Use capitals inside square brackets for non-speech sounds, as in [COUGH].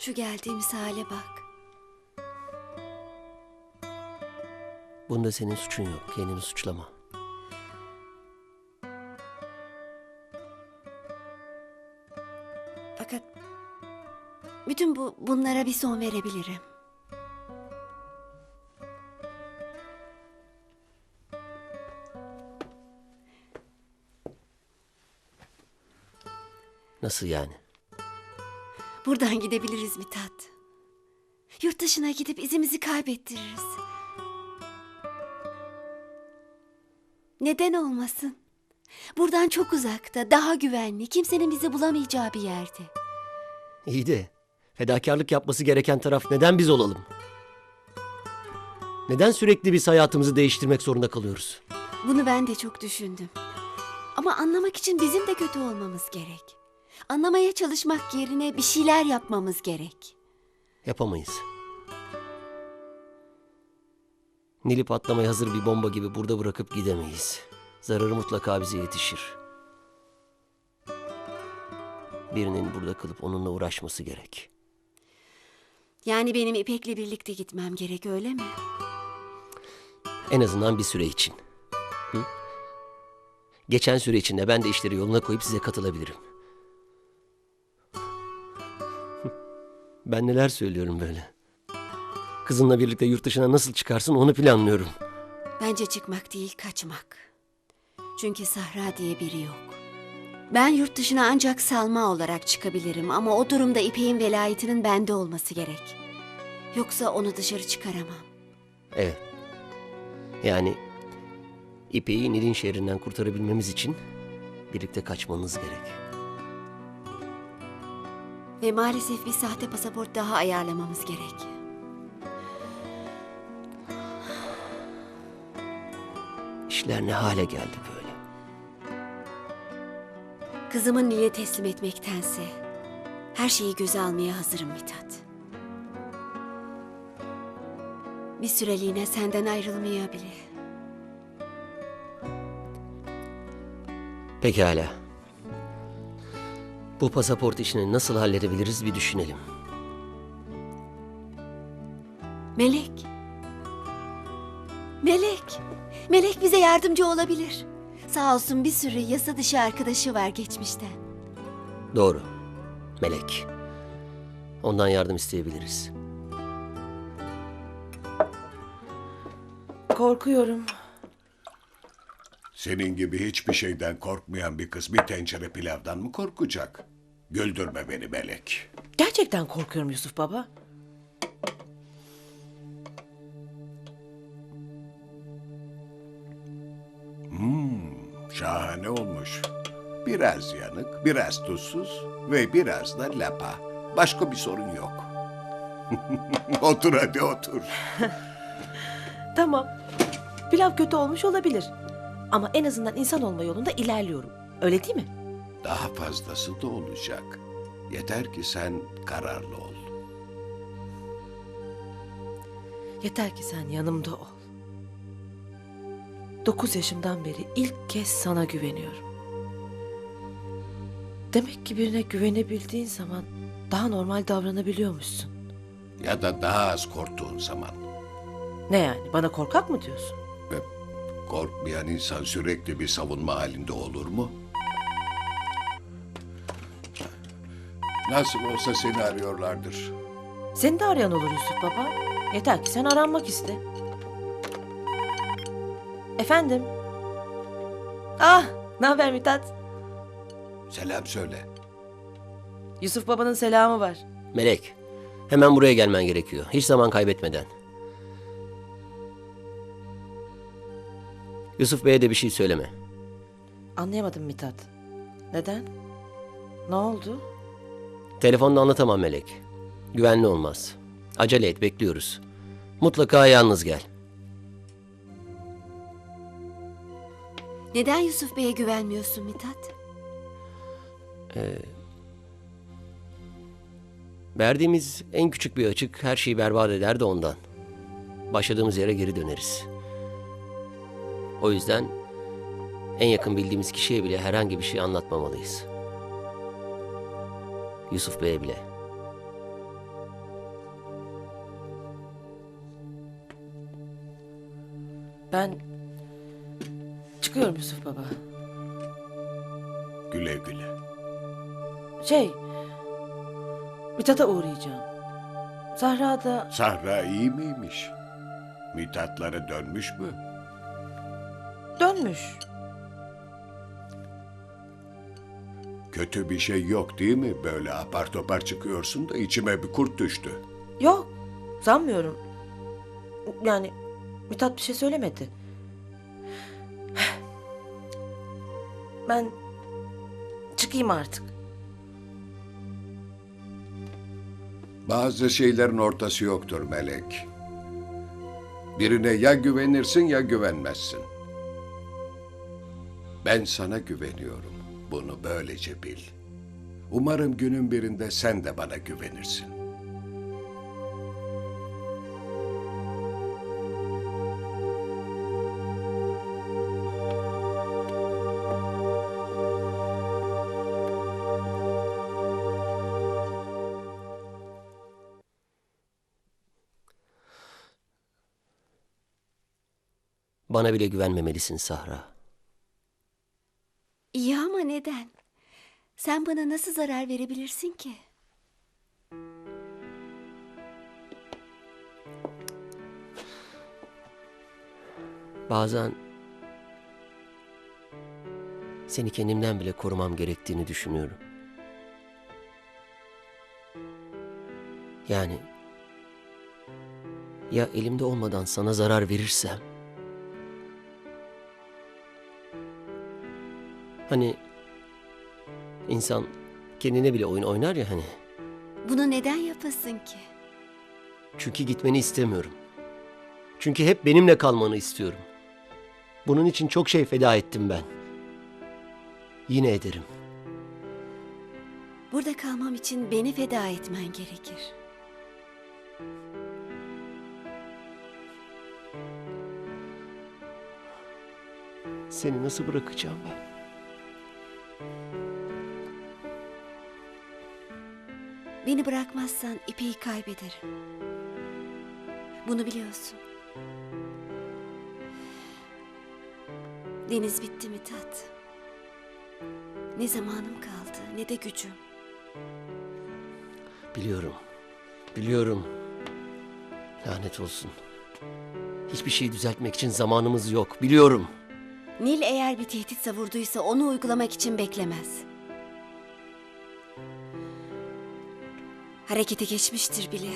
Şu geldiğimiz hale bak. Bunda senin suçun yok. Kendini suçlama. Fakat bütün bu bunlara bir son verebilirim. Nasıl yani? Buradan gidebiliriz Mithat. Yurt dışına gidip izimizi kaybettiririz. Neden olmasın? Buradan çok uzakta, daha güvenli, kimsenin bizi bulamayacağı bir yerde. İyi de fedakarlık yapması gereken taraf neden biz olalım? Neden sürekli biz hayatımızı değiştirmek zorunda kalıyoruz? Bunu ben de çok düşündüm. Ama anlamak için bizim de kötü olmamız gerek. Anlamaya çalışmak yerine bir şeyler yapmamız gerek. Yapamayız. Nil'i patlamaya hazır bir bomba gibi burada bırakıp gidemeyiz. Zararı mutlaka bize yetişir. Birinin burada kalıp onunla uğraşması gerek. Yani benim İpek'le birlikte gitmem gerek öyle mi? En azından bir süre için. Hı? Geçen süre içinde ben de işleri yoluna koyup size katılabilirim. Ben neler söylüyorum böyle. Kızınla birlikte yurt dışına nasıl çıkarsın onu planlıyorum. Bence çıkmak değil kaçmak. Çünkü Sahra diye biri yok. Ben yurt dışına ancak Salma olarak çıkabilirim ama o durumda İpek'in velayetinin bende olması gerek. Yoksa onu dışarı çıkaramam. Evet. Yani İpek'i Nil'in şehrinden kurtarabilmemiz için birlikte kaçmanız gerek. Ve maalesef bir sahte pasaport daha ayarlamamız gerek. İşler ne hale geldi böyle. Kızımı Nil'e teslim etmektense her şeyi göze almaya hazırım Mithat. Bir süreliğine senden ayrılmaya bile. Pekala. Bu pasaport işini nasıl halledebiliriz bir düşünelim. Melek. Melek. Melek bize yardımcı olabilir. Sağ olsun bir sürü yasa dışı arkadaşı var geçmişten. Doğru. Melek. Ondan yardım isteyebiliriz. Korkuyorum. Senin gibi hiçbir şeyden korkmayan bir kız bir tencere pilavdan mı korkacak? Güldürme beni Melek. Gerçekten korkuyorum Yusuf baba. Şahane olmuş. Biraz yanık, biraz tuzsuz ve biraz da lapa. Başka bir sorun yok. [LAUGHS] otur hadi otur. [LAUGHS] Tamam. Pilav kötü olmuş olabilir. Ama en azından insan olma yolunda ilerliyorum. Öyle değil mi? Daha fazlası da olacak. Yeter ki sen kararlı ol. Yeter ki sen yanımda ol. Dokuz yaşımdan beri ilk kez sana güveniyorum. Demek ki birine güvenebildiğin zaman daha normal davranabiliyormuşsun. Ya da daha az korktuğun zaman. Ne yani? Bana korkak mı diyorsun? Korkmayan insan sürekli bir savunma halinde olur mu? Nasıl olsa seni arıyorlardır. Seni de arayan olur Yusuf baba. Yeter ki sen aranmak iste. Efendim? Ah, ne haber Mithat? Selam söyle. Yusuf babanın selamı var. Melek, hemen buraya gelmen gerekiyor. Hiç zaman kaybetmeden. Yusuf Bey'e de bir şey söyleme. Anlayamadım Mithat. Neden? Ne oldu? Telefonda anlatamam Melek. Güvenli olmaz. Acele et, bekliyoruz. Mutlaka yalnız gel. Neden Yusuf Bey'e güvenmiyorsun Mithat? Verdiğimiz en küçük bir açık her şeyi berbat eder de ondan. Başladığımız yere geri döneriz. O yüzden en yakın bildiğimiz kişiye bile herhangi bir şey anlatmamalıyız. Yusuf Bey'e bile. Ben çıkıyorum Yusuf Baba. Güle güle. Şey, Mithat'a uğrayacağım. Zahra da... Sahra iyi miymiş? Mithatlara dönmüş mü? Dönmüş. Kötü bir şey yok değil mi? Böyle apar topar çıkıyorsun da içime bir kurt düştü. Yok, sanmıyorum. Yani Mithat bir şey söylemedi. Ben çıkayım artık. Bazı şeylerin ortası yoktur Melek. Birine ya güvenirsin ya güvenmezsin. Ben sana güveniyorum. Bunu böylece bil. Umarım günün birinde sen de bana güvenirsin. Bana bile güvenmemelisin Sahra. İyi ama neden? Sen bana nasıl zarar verebilirsin ki? Bazen seni kendimden bile korumam gerektiğini düşünüyorum. Yani ya elimde olmadan sana zarar verirsem? Hani insan kendine bile oyun oynar ya hani. Bunu neden yapasın ki? Çünkü gitmeni istemiyorum. Çünkü hep benimle kalmanı istiyorum. Bunun için çok şey feda ettim ben. Yine ederim. Burada kalmam için beni feda etmen gerekir. Seni nasıl bırakacağım ben? Beni bırakmazsan İpek'i kaybederim. Bunu biliyorsun. Deniz bitti mi tat? Ne zamanım kaldı ne de gücüm. Biliyorum. Biliyorum. Lanet olsun. Hiçbir şeyi düzeltmek için zamanımız yok. Biliyorum. Nil eğer bir tehdit savurduysa onu uygulamak için beklemez. Harekete geçmiştir bile.